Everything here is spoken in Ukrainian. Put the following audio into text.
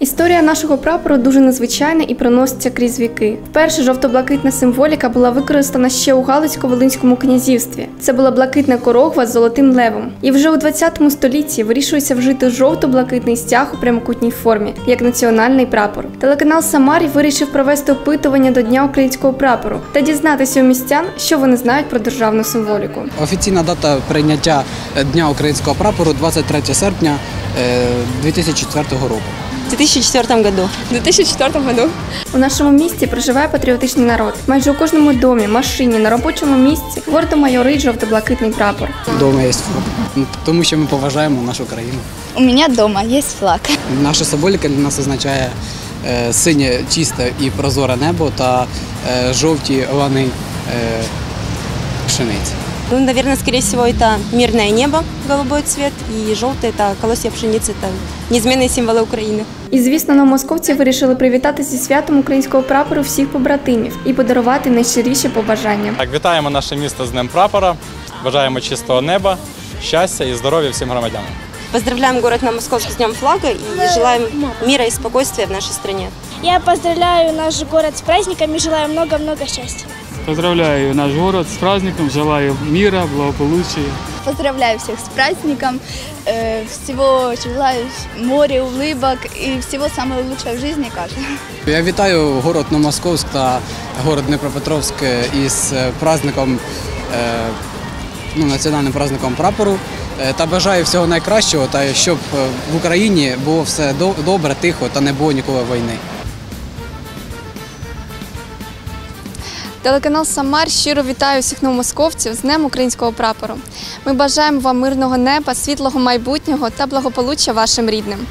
Історія нашого прапору дуже незвичайна і проноситься крізь віки. Вперше жовто-блакитна символіка була використана ще у Галицько-Волинському князівстві. Це була блакитна корогва з золотим левом. І вже у 20 столітті вирішується вжити жовто-блакитний стяг у прямокутній формі як національний прапор. Телеканал Самарі вирішив провести опитування до Дня українського прапору та дізнатися у містян, що вони знають про державну символіку. Офіційна дата прийняття е, Дня українського прапору 23 серпня е, 2004 року. В 2004 году. В 2004 году. У нашому місті проживає патріотичний народ. Майже у кожному домі, машині, на робочому місці гордо майорить жовто-блакитний прапор. Дома є флаг. Тому що ми поважаємо нашу країну. У меня дома есть флаг. Наша символіка для нас означає е, синє, чисте і прозоре небо та е, жовті лани е, пшениці. Ну, наверное, скорее всего, это мирное небо, голубой цвет, и желтый – это колосья пшеницы, это неизменные символы Украины. І звісно, новомосковці вирішили привітати зі святом українського прапору всіх побратимів і подарувати найщиріші побажання. Так, вітаємо наше місто з Днем прапора. Бажаємо чистого неба, щастя і здоров'я всім громадянам. Поздравляем город Новомосковск с Днем флага и желаем мира и спокойствия в нашей стране. Я поздравляю наш город с праздниками и желаю много-много счастья. Поздравляю наш город с праздником, желаю мира, благополучия. Поздравляю всех с праздником. Э, Всего желаю море, улыбок и всего самого лучшего в жизни каждому. Я вітаю город Новомосковськ та город Дніпропетровськ із праздником, е, ну, національним праздником прапору. Е, Та бажаю всього найкращого, та щоб в Україні було все до- добре, тихо та не було ніколи війни. Телеканал Самар щиро вітає усіх новомосковців з Днем українського прапору. Ми бажаємо вам мирного неба, світлого майбутнього та благополуччя вашим рідним.